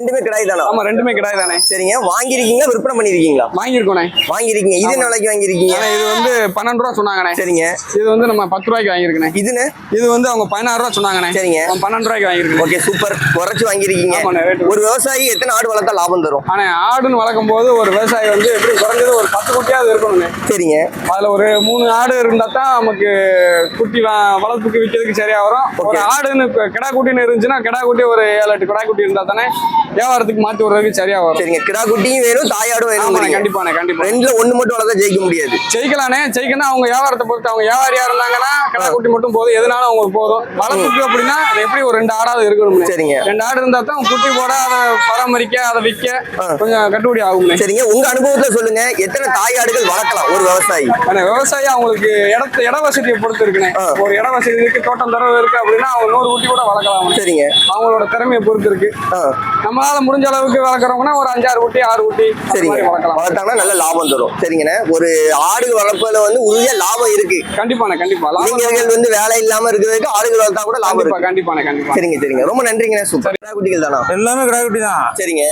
ரெண்டுமே கிடாய் தானா? ஆமா ரெண்டுமே கிடாய் தானே. சரிங்க. வாங்கியிருக்கீங்களா? விற்பனை பண்ணிருக்கீங்களா வாங்கியிருக்கோண்ணே. வாங்கியிருக்கீங்க. இது வாங்கியிருக்கீங்க? ஆனா இது வந்து பன்னெண்டு ரூபா சொன்னாங்கண்ணே. சரிங்க. இது வந்து நம்ம பத்து ரூபாய்க்கு வாங்கியிருக்கேன் இதுன்னு? இது வந்து அவங்க பதினாறு ரூபா சொன்னாங்கண்ணே. சரிங்க. பன்னெண்டு ரூபாய்க்கு வாங்கியிருக்கேன் ஓகே சூப்பர். குறைச்சு rate ஒரு விவசாயி எத்தனை ஆடு வளர்த்தா லாபம் தரும்? ஆனா ஆடுன்னு வளர்க்கும் போது ஒரு விவசாயி வந்து எப்படி குறைஞ்சது ஒரு பத்து குட்டியாவது இருக்கணும்ண்ணே. சரிங்க. அதுல ஒரு மூணு ஆடு இருந்தா தான் நமக்கு குட்டி வளர்ப்புக்கு விற்கிறதுக்கு சரியா வரும். ஒரு ஆடுன்னு கிடா குட்டின்னு இருந்துச்சுன்னா கிடா குட்டி ஒரு ஏழு எட்டு கிடா குட்டி இருந்தா தானே வியாபாரத்துக்கு மாத்தி விடுறதுக்கு சரியா வரும். சரிங்க. கிடா குட்டியும் வேணும் தாயாடும் வேணும் கண்டிப்பாண்ணே கண்டிப்பா ரெண்டுல ஒண்ணு மட்டும் வளர்த்தா ஜெயிக்க முடியாது. ஜெயிக்கலானே ஜெயிக்கனா அவங்க வியாபாரத்தை பொறுத்து அவங்க வியாபாரியா இருந்தாங்கன்னா கிடா குட்டி மட்டும் போதும். எதுனாலும் அவங்களுக்கு போதும். வளர்ப்புக்கு அப்படின்னா அது எப்படி ஒரு ரெண்டு ஆடாவது இருக்கணும் சரிங்க. ரெண்டு ஆடு இருந்தா தான் குட்டி போட அதை பராமரிக்க அதை விற்க கொஞ்சம் கட்டுப்படி ஆகும்னே சரிங்க. உங்க அனுபவத்துல சொல்லுங்க. எத்தனை தாயாடுகள் வளர்க்கலாம் ஒரு விவசாயி? விவசாயி அவங்களுக்கு இடத்த இட வசதியை பொறுத்து இருக்குண்ணே. ஒரு இட வசதி இருக்கு தோட்டம் தரவு இருக்கு அப்படின்னா அவங்க நூறு குட்டி கூட வளர்க்கலாம் சரிங்க. அவங்களோட திறமையை பொறுத்து இருக்கு. ஆ, நம்மளால முடிஞ்ச அளவுக்கு வளர்க்குறவங்கன்னா ஒரு அஞ்சாறு குட்டி ஆறு குட்டி அந்த சரிங்க. வளர்த்தாங்கன்னா நல்ல லாபம் தரும். சரிங்கண்ணே. ஒரு ஆடு வளர்ப்புல வந்து உறுதியா லாபம் இருக்கு. கண்டிப்பாண்ணே கண்டிப்பா. இளைஞர்கள் வந்து வேலை இல்லாம இருக்கிறதுக்கு ஆடுகள் வளர்த்தா கூட லாபம் கண்டிப்பா இருக்கு. கண்டிப்பாண்ணே கண்டிப்பா. சரிங்க சரிங்க. ரொம்ப நன்றிங்கண்ணே. சூப்பர். கிடா குட்டிகள் தானா? எல்லாமே கிடாக்குட்டி தான். சரிங்க.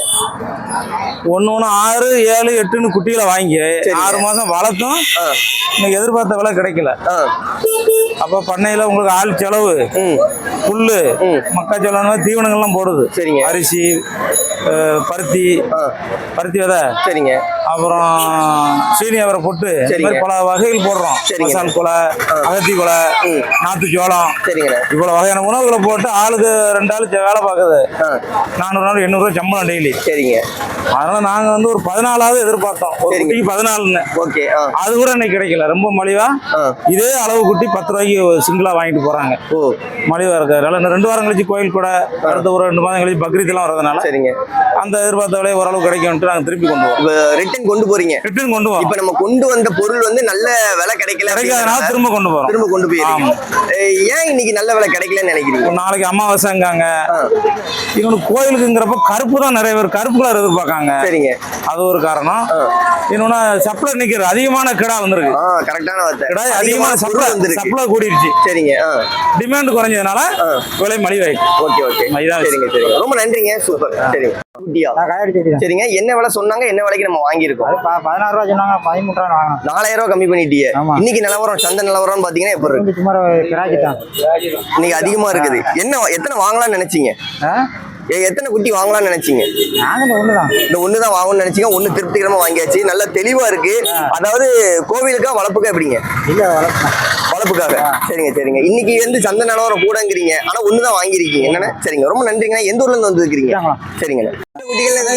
ஒன்று ஒன்று ஆறு ஏழு எட்டுன்னு குட்டிகளை வாங்கி. ஆறு மாதம் வளர்த்தும். ஆ, இன்னைக்கு எதிர்பார்த்த விலை கிடைக்கல. ஆ, அப்போ பண்ணையில் உங்களுக்கு ஆள் செலவு புல்லு. மக்காச்சோளம் தீவனங்கள்லாம் போடுது. சரிங்க. அரிசி பருத்தி பருத்தி விதை. சரிங்க. அப்புறம் சீனி அவரை போட்டு இந்த பல வகைகள் போடுறோம். மசால் கொலை அகத்தி கொலை. நாட்டு சோளம் சரிங்கண்ணே இவ்வளோ வகையான உணவுகளை போட்டு ஆளுக்கு ரெண்டு ஆளு வேலை பார்க்குது. நானூறு நாள் எண்ணூறுரூவா சம்பளம் டெய்லி. சரிங்க. அதனால நாங்கள் வந்து ஒரு பதினாலாவது எதிர்பார்த்தோம். ஒரு. குட்டிக்கு பதினாலுன்னு. ஓகே அது கூட இன்னைக்கு கிடைக்கல. ரொம்ப மலிவா. இதே அளவு குட்டி பத்து ரூபாய்க்கு சிங்கிளா வாங்கிட்டு போறாங்க. ஓ. மலிவா இருக்கிறதுனால இன்னும் ரெண்டு வாரம் கழிச்சு கோயில் கூட அடுத்த ஒரு ரெண்டு மாதம் கழிச்சு பக்ரீத் எல்லாம் வரதுனால சரிங்க. அந்த எதிர்பார்த்த விலை ஓரளவு கிடைக்கும்ட்டு நாங்கள் திருப்பி கொண்டு வரோம். ரிட்டர்ன் கொண்டு போறீங்க. ரிட்டர்ன் கொண்டு வரோம் இப்ப நம்ம கொண்டு வந்த பொருள் வந்து நல்ல விலை கிடைக்கல கிடைக்காதனால திரும்ப கொண்டு போறோம் திரும்ப கொண்டு போயிருக்கீங்க ஏன் இன்னைக்கு நல்ல விலை கிடைக்கலன்னு நினைக்கிறீங்க? நாளைக்கு அமாவாசைங்காங்க. இவனுக்கு கோயிலுக்குங்கிறப்ப கருப்பு தான் நிறைய பேர் கருப்பு கலர் எதிர்பார்க்காங்க. சரிங்க. அது ஒரு காரணம். இன்னொன்னு சப்ளை நிக்கிற அதிகமான கிடா வந்திருக்கு. கரெக்டான வார்த்தை. அதிகமான சப்ளை வந்திருக்கு. சப்ளை கூடிருச்சு. சரிங்க. டிமாண்ட் குறைஞ்சதுனால. விலை மலிவாயிடுச்சு ஓகே ஓகே. சரிங்க சரிங்க. ரொம்ப நன்றிங்க. சூப்பர். சரிங்க சரிங்க. என்ன விலை சொன்னாங்க? என்ன விலைக்கு நம்ம வாங்கியிருக்கோம்? ப- பதினாறு ரூபா சொன்னாங்க பதிமூணு ரூபா வாங்கினோம். நாலாயிரம் ரூபாய் கம்மி பண்ணிட்டீங்க. இன்னைக்கு நிலவரம் சந்தை நிலவரம்னு பாத்தீங்கன்னா எப்படி இருக்கு? சும்மா கிராக்கி தான் இன்னைக்கு அதிகமா இருக்குது. என்ன எத்தனை வாங்கலாம்னு நினைச்சீங்க? எத்தனை குட்டி வாங்கலாம்னு நினைச்சீங்க? நாங்க ஒன்று தான் இந்த வாங்கணும்னு நினைச்சீங்க ஒண்ணு திருப்திகரமா வாங்கியாச்சு. நல்ல தெளிவா இருக்கு. அதாவது கோவிலுக்கா வளர்ப்புக்கா எப்படிங்க? இல்லை வளர்த்தேன் வளர்ப்புக்காக. சரிங்க சரிங்க. இன்னைக்கு வந்து சந்தை நிலவரம் கூடங்கிறீங்க. ஆனா ஒண்ணு தான் வாங்கியிருக்கீங்க. என்னண்ணே? சரிங்க. ரொம்ப நன்றிங்கண்ணா. எந்த ஊர்ல இருந்து வந்துருக்கீங்க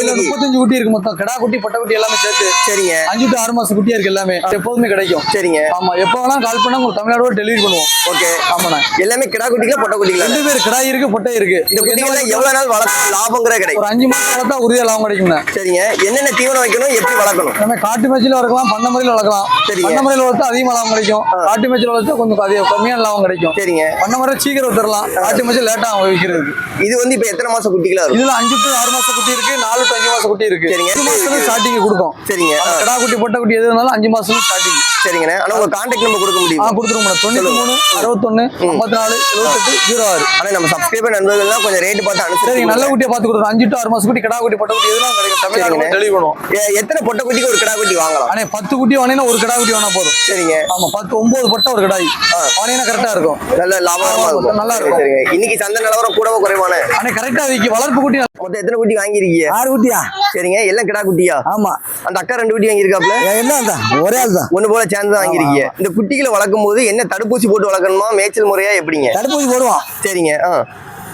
இன்னைக்கு? முப்பத்தஞ்சு குட்டி இருக்கு மொத்தம். கிடா குட்டி பட்டை குட்டி எல்லாமே சேர்த்து சரிங்க. அஞ்சு டு ஆறு மாசம் குட்டியா இருக்கு எல்லாமே. எப்போதுமே கிடைக்கும். சரிங்க. ஆமா. எப்போ வேணா கால் பண்ணா உங்களுக்கு தமிழ்நாடு டெலிவரி பண்ணுவோம். ஓகே. ஆமாண்ணா. எல்லாமே கிடா குட்டிகளா பொட்டை குட்டிகளா? ரெண்டு பேர் கிடாய் இருக்கு பொட்டை இருக்கு. இந்த குட்டிகள் எவ்வளவு நாள் வளர்த்தா லாபங்கிற கிடைக்கும் ஒரு அஞ்சு மாசம் வளர்த்தா உறுதியா லாபம் கிடைக்கும்ண்ணா. சரிங்க. என்னென்ன தீவனம் வைக்கணும் எப்படி வளர்க்கணும்? நம்ம காட்டு மேய்ச்சல வளர்க்கலாம் பண்ண முறையில் வளர்க்கலாம். சரிங்க. பண்ண முறையில் வளர்த்தா அதிகமாக லாபம் கிடைக்கும். காட்டு மேய்ச்சல் வளர்த்தா கொஞ்சம் அதிக கம்மியான லாபம் கிடைக்கும். சரிங்க. பண்ண முறை சீக்கிரம் தரலாம் காட்டு மேய்ச்சல் லேட்டா விற்கிறதுக்கு இது வந்து இப்ப எத்தனை மாசம் குட்டிகளா இதுல அஞ்சு டு ஆறு மாசம் குட்டி இருக்கு நாலு டு அஞ்சு மாசம் குட்டி இருக்கு. சரிங்க. ஸ்டார்டிங் கொடுக்கும். சரிங்க. கிடா குட்டி பொட்டை குட்டி எது இருந்தாலும் அஞ்சு மாசத்துல ஸ்டார்டிங் சரிங்கண்ணே. ஆனா உங்க கான்டாக்ட் நம்பர் கொடுக்க முடியுமா? கொடுத்துருவோம் தொண்ணூத்தி மூணு அறுபத்தொன்னு ஐம்பத்தி நாலு எழுபத்தெட்டு ஜீரோ ஆறு ஆனா நம்ம சப்ஸ்கிரைபர் நண்பர்கள்லாம் கொஞ்சம் ரேட் பார்த்து அனுப்பிச்சு நல்ல குட்டியை பார்த்து கொடுக்குறோம் அஞ்சு டு ஆறு மாசம் குட்டி கிடா குட்டி பட்ட குட்டி எதுலாம் கிடைக்கும். எ- எத்தனை பொட்டை குட்டிக்கு ஒரு கிடா குட்டி வாங்கலாம்? அண்ணே பத்து குட்டி வாங்கினா ஒரு கிடா குட்டி வேணா போதும். சரிங்க. ஆமா பத்து ஒன்பது பட்டை ஒரு கிடாய். வாங்கினா கரெக்டா இருக்கும். நல்ல லாபகரமா ஆமா, இருக்கும். நல்லா இருக்கும். சரிங்க. இன்னைக்கு சந்தை நிலவரம் கூடவோ குறைவான? அண்ணே கரெக்டா விக்கி. வளர்ப்பு குட்டி மொத்தம் எத்தனை குட்டி வாங்கியிருக்கீங்க? ஆறு குட்டியா? சரிங்க எல்லாம் கிடா குட்டியா? ஆமா. அந்த அக்கா ரெண்டு குட்டி வாங்கியிருக்காப்ல என்ன தான் ஒரே ஆள் தான். ஒண்ணு போல சேர்ந்து தான் வாங்கியிருக்கீங்க. இந்த குட்டிகளை வளர்க்கும் போது என்ன தடுப்பூசி போட்டு வளர்க்கணுமா? மேய்ச்சல் முறையா எப்படிங்க? தடுப்பூசி போடுவோம். சரிங்க ஆ.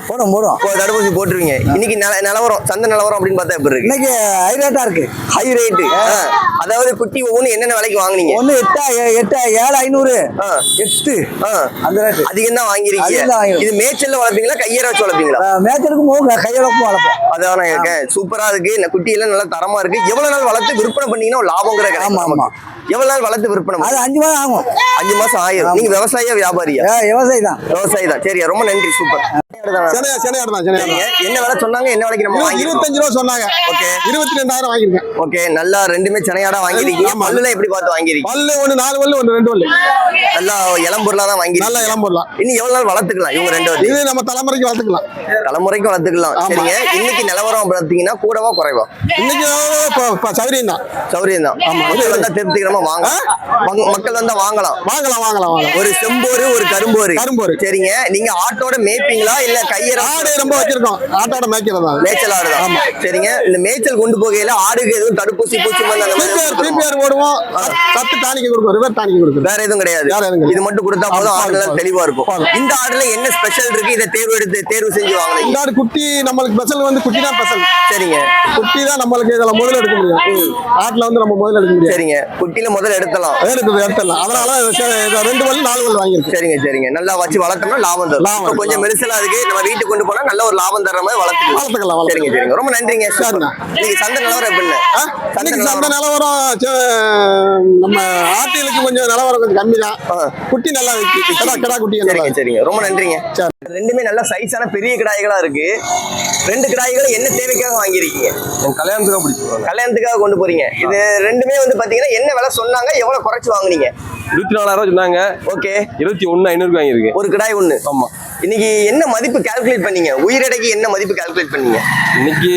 போடுவோம் இப்போ தடுப்பூசி போட்டுருவீங்க. இன்னைக்கு நில- நிலவரம் சந்தை நிலவரம் அப்படின்னு பார்த்தா எப்படி இருக்கு? இன்னைக்கு ஹைரேட்டா இருக்கு. ஹை ரேட்டு அதாவது குட்டி ஒவ்வொன்று என்னென்ன விலைக்கு வாங்குனீங்க? ஒன்று எட்டா எட்டா ஏழு ஐநூறு. எட்டு. அந்த ரேட்டு அதிகம் தான் வாங்கிருக்கீங்க. இது மேய்ச்சல்ல வளர்ப்பீங்களா கையேற வச்சு வளர்ப்பீங்களா? மேய்ச்சலுக்கு போகும். கையெழுப்பும் வளர்ப்போம் அதான் இருக்கேன் சூப்பரா இருக்கு. இந்த குட்டி எல்லாம் நல்லா தரமா இருக்கு. எவ்வளவு நாள் வளர்த்து விற்பனை பண்ணீங்கன்னா லாபங்கிற ஆமா, ஆமா. எவ்வளவு நாள் வளர்த்து விற்பனை அது அஞ்சு மாதம் ஆகும். அஞ்சு மாசம் ஆயிரும். நீங்க விவசாயியா வியாபாரியா? விவசாயி தான் விவசாயி தான் சரியா ரொம்ப நன்றி. சூப்பர். சென்னையா சென்னையாடு தான் சென்னையாடு என்ன விலை சொன்னாங்க என்ன விலைக்கு நம்ம இருபத்தஞ்சு ரூபா சொன்னாங்க. ஓகே. இருபத்தி ரெண்டாயிரம் வாங்கியிருக்கேன். ஓகே நல்லா ரெண்டுமே சென்னையாடா வாங்கிருக்கீங்க ஆமா. பல்லுல எப்படி பார்த்து வாங்கிருக்கீங்க பல்லு ஒன்று நாலு பல்லு ஒன்று ரெண்டு பல்லு. நல்லா இளம்பொருளா தான் வாங்கி நல்லா இளம் போடலாம் இன்னும் எவ்வளவு நாள் வளர்த்துக்கலாம் இவங்க ரெண்டு வாட்டி இது நம்ம தலைமுறைக்கு வளர்த்துக்கலாம். தலைமுறைக்கும் வளர்த்துக்கலாம். ஆமா. சரிங்க. இன்னைக்கு நிலவரம் பார்த்தீங்கன்னா கூடவா குறைவா? இன்னைக்கு சௌரியம் தான். சௌரியம் தான். மக்கள் வந்தா திருப்திகரமா வாங்க மக்கள் வந்தா வாங்கலாம் வாங்கலாம் வாங்கலாம். ஒரு செம்போரு ஒரு கரும்போரு. கரும்போரு. சரிங்க. நீங்க ஆட்டோட மேய்ப்பீங்களா இல்ல ஆடு ரொம்ப வச்சிருக்கோம். ஆட்டோட மேய்க்கிறது? தான் மேய்ச்சல் ஆடு தான். சரிங்க. இந்த மேய்ச்சல் கொண்டு போகையில ஆடுக்கு எதுவும் தடுப்பூசி பூச்சி பிபிஆர் போடுவோம். சத்து டானிக்கு கொடுக்கும் ரிவர் டானிக்கு கொடுக்கும் வேற எதுவும் கிடையாது. இது மட்டும் கொடுத்தா போதும். ஆடுலாம். தெளிவா இருக்கும். இந்த ஆடுல என்ன ஸ்பெஷல் இருக்கு? இதை தேர்வு எடுத்து தேர்வு செஞ்சு வாங்கினீங்க இந்த ஆடு குட்டி நம்மளுக்கு ஸ்பெஷல் வந்து குட்டி தான் ஸ்பெஷல் சரிங்க. குட்டி தான் நம்மளுக்கு இதுல முதல்ல எடுக்க முடியும். ஆட்டுல வந்து நம்ம முதல்ல எடுக்க முடியாது. சரிங்க. குட்டியில முதல்ல எடுத்தலாம் எடுத்து எடுத்துடலாம். அதனால ரெண்டு பல்லு நாலு பல்லு வாங்கியிருக்கு. சரிங்க சரிங்க. நல்லா வச்சு வளர்த்தோம்னா லாபம் தரும். கொஞ்சம் மெரிசலா இருக்கு நம்ம வீட்டுக்கு கொண்டு போனா நல்ல ஒரு லாபம் தர மாதிரி வளர்த்துக்கலாம். வளர்த்துக்கலாம், சரிங்க. சரிங்க. ரொம்ப நன்றிங்க சரிண்ணா. இன்னைக்கு சந்தை நிலவரம் எப்படின்னு? இன்னைக்கு சந்தை நிலவரம். சே- நம்ம ஆட்டிலுக்கு கொஞ்சம் நிலவரம் கொஞ்சம் கம்மி தான் ஆ. குட்டி நல்லா விற்கி கிடா கிடா குட்டி நல்லா சரிங்க சரிங்க. ரொம்ப நன்றிங்க. சரி. ரெண்டுமே நல்ல சைஸான பெரிய கிடாய்களா இருக்கு. ரெண்டு கிடாய்களை என்ன தேவைக்காக வாங்கியிருக்கீங்க? கல்யாணத்துக்காக பிடிச்சி கல்யாணத்துக்காக கொண்டு போறீங்க. இது ரெண்டுமே வந்து பாத்தீங்கன்னா என்ன விலை சொன்னாங்க எவ்வளவு குறைச்சு வாங்குனீங்க? இருபத்தி நாலாயிரம் ரூபா சொன்னாங்க. ஓகே. இருபத்தி ஒன்று ஐநூறுக்கு வாங்கியிருக்கேன். ஒரு கிடாய் ஒண்ணு. ஆமா. இன்னைக்கு என்ன மதிப்பு கால்குலேட் பண்ணீங்க? உயிரிடைக்கு என்ன மதிப்பு கால்குலேட் பண்ணீங்க? இன்னைக்கு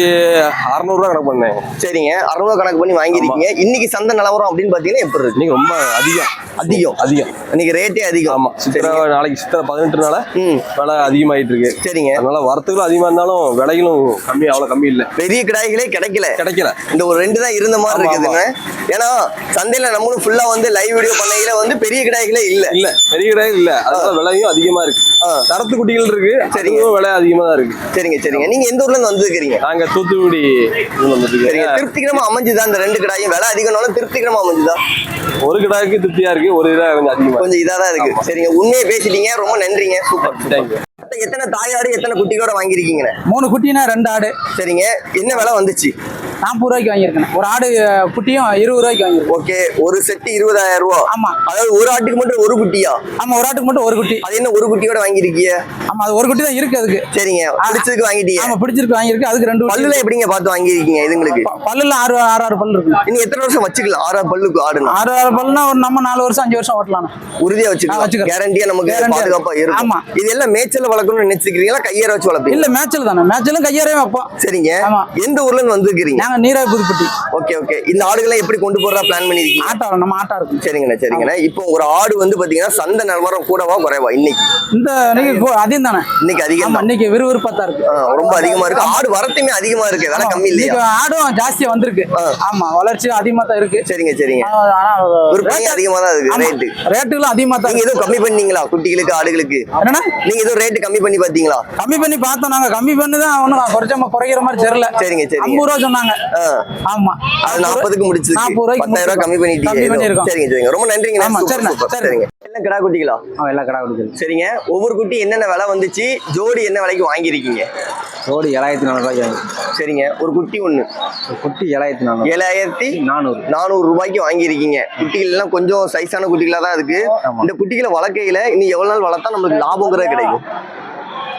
அறநூறுவா கணக்கு பண்ணேன். சரிங்க. அறுநூறு கணக்கு பண்ணி வாங்கியிருக்கீங்க. இன்னைக்கு சந்தை நிலவரம் அப்படின்னு பாத்தீங்கன்னா எப்படி இருக்கு? இன்னைக்கு ரொம்ப அதிகம். அதிகம். அதிகம். இன்னைக்கு ரேட்டே அதிகம். ஆமா. சித்திரை. நாளைக்கு சித்திரை பதினெட்டுனால ம். விலை அதிகமாயிட்டு இருக்கு. சரிங்க. அதனால வரத்துகளும் அதிகமா இருந்தாலும் விலைகளும் கம்மி அவ்வளவு கம்மி இல்ல. பெரிய கிடாய்களே கிடைக்கல. கிடைக்கல. இந்த ஒரு ரெண்டு தான் இருந்த மாதிரி இருக்குதுங்க. ஏன்னா சந்தையில நம்மளும் ஃபுல்லா வந்து லைவ் வீடியோ பண்ணையில வந்து பெரிய கிடாய்களே இல்ல. இல்ல. பெரிய கிடையாது இல்ல. அதனால விலையும் அதிகமா இருக்கு. ஆ. தரத்து குட்டிகள் இருக்கு சரிங்க. விலை அதிகமா தான் இருக்கு. சரிங்க சரிங்க. நீங்க எந்த ஊர்ல இருந்து வந்திருக்கிறீங்க? நாங்க தூத்துக்குடி சரிங்க திருப்திகரமா அமைஞ்சுதா? இந்த ரெண்டு கிடாயும் விலை அதிகம்னாலும் திருப்திகரமா அமைஞ்சுதா? ஒரு கிடாய்க்கு திருப்தியா இருக்கு ஒரு கிடா கொஞ்சம் அதிகமா கொஞ்சம் இதா தான் இருக்கு சரிங்க உண்மையை பேசிட்டீங்க. ரொம்ப நன்றிங்க. சூப்பர் தேங்க்யூ எத்தனை தாயாடு எத்தனை குட்டிகளோட வாங்கியிருக்கீங்கண்ணே? மூணு குட்டினா ரெண்டு ஆடு. சரிங்க என்ன விலை வந்துச்சு? நாற்பது ரூபாய்க்கு வாங்கியிருக்கேன். ஒரு ஆடு குட்டியும் இருபது ரூபாய்க்கு வாங்கியிருக்கேன். ஓகே ஒரு செட்டு இருபதாயிரம் ரூபா. ஆமா. அதாவது ஒரு ஆட்டுக்கு மட்டும் ஒரு குட்டியா? ஆமா ஒரு ஆட்டுக்கு மட்டும் ஒரு குட்டி. அது என்ன ஒரு குட்டியோட வாங்கியிருக்கீங்க ஆமா அது ஒரு குட்டி தான் இருக்கு அதுக்கு. சரிங்க. பிடிச்சதுக்கு வாங்கிட்டீங்க ஆமா பிடிச்சிருக்கு வாங்கியிருக்கு. அதுக்கு ரெண்டு பல்லுல எப்படிங்க பார்த்து வாங்கியிருக்கீங்க இதுங்களுக்கு? பல்லுல ஆறு ஆறு ஆறு பல்லு இருக்கு இன்னும் எத்தனை வருஷம் வச்சுக்கலாம்? ஆறா பல்லுக்கு ஆடுனா? ஆறு ஆறு பல்லுனா ஒரு நம்ம நாலு வருஷம் அஞ்சு வருஷம் ஓட்டலாம் உறுதியா வச்சுக்கலாம். வச்சுக்கலாம். கேரண்டியா நமக்கு பாதுகாப்பா இருக்கும். ஆமா. இது எல்லாம் மேய்ச்சல் வளர்க்கணும்னு நினைச்சிருக்கீங்களா? கையேற வச்சு வளர்ப்பீங்க இல்ல மேட்ச்ல தானே. மேட்ச்லும் கையாரையும் வைப்போம். சரிங்க. எந்த ஊர்ல இருந்து வந்திருக்கீங்க நாங்க நீராய் புதுப்பட்டி. Okay okay. இந்த ஆடுகளை எப்படி கொண்டு போறதா பிளான் பண்ணிருக்கீங்க? ஆட்டா நம்ம ஆட்டா இருக்கும் சரிங்கண்ணா சரிங்கண்ணா. இப்போ ஒரு ஆடு வந்து பாத்தீங்கன்னா சந்தை நிலவரம் கூடவா குறைவா? இன்னைக்கு. இந்த இன்னைக்கு அதிகம் தானே? இன்னைக்கு அதிகம் தான். இன்னைக்கு விறுவிறுப்பா இருக்கு. ஆ, ரொம்ப அதிகமா இருக்கு. ஆடு வரத்துமே அதிகமா இருக்கு. விலை கம்மி இல்லையா? ஆடும் ஜாஸ்தியா வந்திருக்கு. ஆமா வளர்ச்சி அதிகமா தான் இருக்கு. சரிங்க சரிங்க. ஆனா விற்பனை அதிகமா தான் இருக்கு. ரேட்டு ரேட்டுகளும் அதிகமா தான் நீங்க இருக்கு. எதுவும் கம்மி பண்ணீங்களா குட்டிகளுக்கு ஆடுகளுக்கு? என்னன்னா நீங்க எதுவும் ரேட்டு கம்மி பண்ணி பாத்தீங்களா? கம்மி பண்ணி பார்த்தோம். நாங்க கம்மி பண்ணி தான் ஒன்றும் குறைச்ச குறைக்கிற மாதிரி தெரியல. சரிங்க சரிங்க. ஐம்பது ரூபா சொன்னாங்க. ஆமா. அது நாற்பதுக்கு முடிச்சிருக்கு நாற்பது ரூபாய்க்கு பத்தாயிரம் ரூபாய் கம்மி பண்ணிட்டீங்க. சரிங்க சரிங்க. ரொம்ப நன்றிங்க. ஆமா. சரிங்க. எல்லாம் கிடா குட்டிகளா? எல்லாம் கடை கொடுக்குது சரிங்க. ஒவ்வொரு குட்டி என்னென்ன விலை வந்துச்சு? ஜோடி என்ன விலைக்கு வாங்கியிருக்கீங்க? ஜோடி ஏழாயிரத்தி நானூறு சரிங்க. ஒரு குட்டி ஒண்ணு. குட்டி ஏழாயிரத்தி நானூறு. ஏழாயிரத்தி நானூறு. நானூறு ரூபாய்க்கு வாங்கியிருக்கீங்க. குட்டிகள் எல்லாம் கொஞ்சம் சைஸான குட்டிகளா தான் இருக்கு. இந்த குட்டிகளை வளர்க்கையில இன்னும் எவ்வளவு நாள் வளர்த்தா நம்மளுக்கு லாபங்கிறது கிடைக்கும்.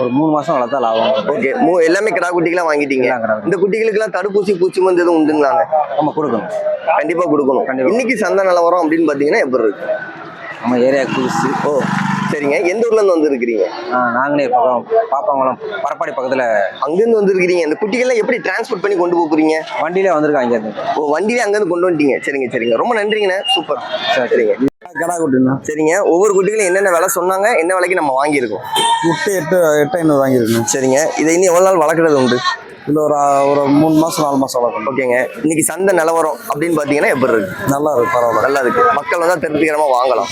ஒரு மூணு மாசம் வளர்த்தா லாபம். ஓகே எல்லாமே கிடா குட்டிகளா வாங்கிட்டீங்க. இந்த குட்டிகளுக்கு எல்லாம் தடுப்பூசி பூச்சி மருந்து எதுவும் உண்டுங்களாங்க நம்ம கொடுக்கணும். கண்டிப்பா கொடுக்கணும். இன்னைக்கு சந்தை நிலவரம் அப்படின்னு பாத்தீங்கன்னா எப்படி இருக்கு? நம்ம ஏரியாவுக்கு புதுசு. ஓ. சரிங்க. எந்த ஊர்ல இருந்து வந்திருக்கிறீங்க? நாங்களே பக்கம் பாப்பாங்குளம் பரப்பாடி பக்கத்துல அங்கிருந்து வந்திருக்கிறீங்க. இந்த குட்டிகள்லாம் எப்படி டிரான்ஸ்போர்ட் பண்ணி கொண்டு போறீங்க? வண்டியில வந்திருக்காங்க ஓ வண்டியில அங்கிருந்து கொண்டு வந்துட்டீங்க. சரிங்க சரிங்க. ரொம்ப நன்றிங்கண்ணே. சூப்பர். சரிங்க. கடா குட்டிண்ணா. சரிங்க. ஒவ்வொரு குட்டிகளும் என்னென்ன விலை சொன்னாங்க? என்ன விலைக்கு நம்ம வாங்கியிருக்கோம்? எட்டு எட்டு எட்டு ஐநூறு வாங்கியிருக்கேன் சரிங்க. இதை இன்னும் எவ்வளவு நாள் வளர்க்குறது உண்டு? இல்லை ஒரு ஒரு மூணு மாசம் நாலு மாசம் வளர்க்கணும் ஓகேங்க. இன்னைக்கு சந்தை நிலவரம் அப்படின்னு பார்த்தீங்கன்னா எப்படி இருக்கு? நல்லா இருக்கு பரவாயில்ல. நல்லா இருக்கு. மக்கள் வந்து திருப்திகரமா வாங்கலாம்.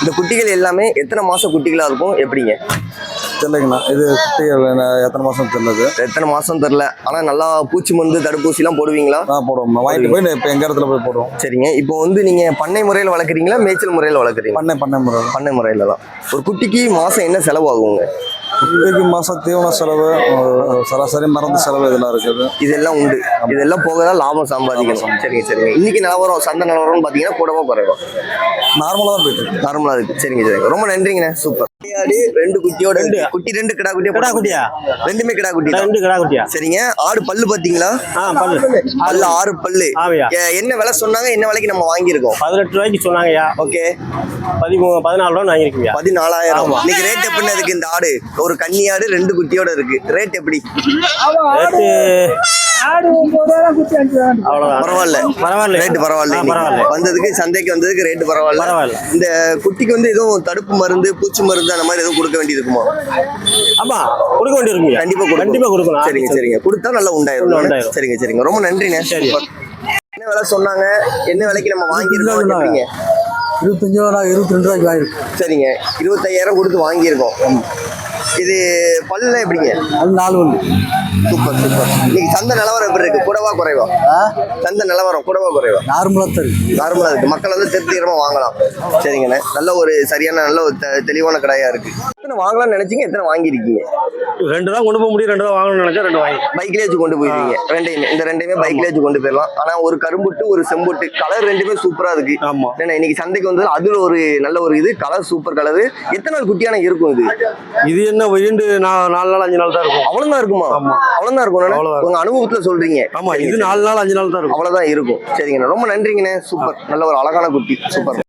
இந்த குட்டிகள் எல்லாமே எத்தனை மாசம் குட்டிகளா இருக்கும்? எப்படிங்க? தெரியலங்கண்ணா. இது குட்டிகள் எத்தனை மாசம் தெரியலது எத்தனை மாசம் தெரியல. ஆனா நல்லா பூச்சி மருந்து தடுப்பூசி எல்லாம் போடுவீங்களா? நான் போடுவோம். வாங்கிட்டு போய் இப்போ எங்க இடத்துல போய் போடுவோம். சரிங்க. இப்போ வந்து நீங்க பண்ணை முறையில் வளர்க்குறீங்களா மேய்ச்சல் முறையில் வளர்க்குறீங்க பண்ணை பண்ணை முறை பண்ணை முறையில தான் ஒரு குட்டிக்கு மாசம் என்ன செலவாகுங்க? குட்டிக்கு மாசம் தீவன செலவு சராசரி மருந்து செலவு இதெல்லாம் இருக்குது. இதெல்லாம் உண்டு. இதெல்லாம் போக தான் லாபம் சம்பாதிக்கணும். சரிங்க சரிங்க. இன்னைக்கு நிலவரம் சந்தை நிலவரம்னு பார்த்தீங்கன்னா கூடவா குறைவா நார்மலாக தான் போயிட்டு இருக்கு. நார்மலா இருக்கு. சரிங்க சரிங்க. ரொம்ப நன்றிங்கண்ணே. சூப்பர். ரெண்டு குட்டியோட ரெண்டு. குட்டி ரெண்டு கிடா குட்டியா கிடா குட்டியா? ரெண்டுமே கிடா குட்டி. ரெண்டு கிடா குட்டியா சரிங்க. ஆடு பல்லு பாத்தீங்களா ஆ பல்லு. பல்லு. ஆறு பல்லு. என்ன விலை சொன்னாங்க? என்ன விலைக்கு நம்ம வாங்கியிருக்கோம்? பதினெட்டு ரூபாய்க்கு சொன்னாங்கய்யா. ஓகே. பதிமூணு பதினாலு ரூபா வாங்கியிருக்கீங்க பதினாலாயிரம். இன்னைக்கு ரேட் எப்படி இருக்கு இந்த ஆடு? ஒரு கன்னி ஆடு ரெண்டு குட்டியோட இருக்கு. ரேட் எப்படி? ரேட்டு அவ்வளோதான் பரவாயில்ல. பரவாயில்ல. ரேட் பரவாயில்ல. பரவாயில்ல. வந்ததுக்கு சந்தைக்கு வந்ததுக்கு ரேட் பரவாயில்ல. பரவாயில்ல. இந்த குட்டிக்கு வந்து எதுவும் தடுப்பு மருந்து பூச்சி மருந்து அந்த மாதிரி எதுவும் கொடுக்க வேண்டியது இருக்குமா? ஆமா கொடுக்க வேண்டியிருக்குங்க. கண்டிப்பா. கண்டிப்பா கொடுக்கணும். சரிங்க சரிங்க. கொடுத்தா நல்லா உண்டாயிரும். சரிங்க சரிங்க. ரொம்ப நன்றிண்ணே. சரி. என்ன விலை சொன்னாங்க? என்ன விலைக்கு நம்ம வாங்கியிருக்கோம் இருபத்தஞ்சு ரூபா இருபத்தி ரெண்டு ரூபாய்க்கு சரிங்க. இருபத்தையாயிரம் கொடுத்து வாங்கியிருக்கோம். இது பல்லுலாம் எப்படிங்க? அது நாலு ஒன்று சூப்பர் சூப்பர். இன்னைக்கு சந்தை நிலவரம் எப்படி இருக்கு? கூடவா குறைவா? சந்தை நிலவரம் கூடவா குறைவா? நார்மலாக தான் இருக்கு. நார்மலா இருக்கு. மக்கள் வந்து திருப்திகரமா வாங்கலாம். சரிங்கண்ணே. நல்ல ஒரு சரியான நல்ல ஒரு தெளிவான கடையா இருக்கு. எத்தனை வாங்கலாம்னு நினைச்சீங்க எத்தனை வாங்கியிருக்கீங்க? ரெண்டு தான் கொண்டு போக முடியும் ரெண்டு தான் வாங்கணும்னு நினைச்சா ரெண்டு வாங்கி பைக்லேயே வச்சு கொண்டு போயிருவீங்க. ரெண்டையுமே இந்த ரெண்டையுமே பைக்லேயே வச்சு கொண்டு போயிடலாம். ஆனா ஒரு கரும்புட்டு ஒரு செம்புட்டு கலர் ரெண்டுமே சூப்பரா இருக்கு. ஆமா. ஏன்னா இன்னைக்கு சந்தைக்கு வந்து அதுல ஒரு நல்ல ஒரு இது கலர் சூப்பர் கலர் எத்தனை நாள் குட்டியான இருக்கும் இது? இது என்ன இரண்டு நா- நாலு நாள் அஞ்சு நாள் தான் இருக்கும். அவ்வளவுதான் இருக்குமா? அவ்வளவுதான் இருக்கும். உங்க அனுபவத்துல சொல்றீங்க. ஆமா இது நாலு நாள் அஞ்சு நாள் தான் இருக்கும். அவ்வளவுதான் இருக்கும். சரிங்கண்ணா ரொம்ப நன்றிங்கண்ணே. சூப்பர். நல்ல ஒரு அழகான குட்டி. சூப்பர்.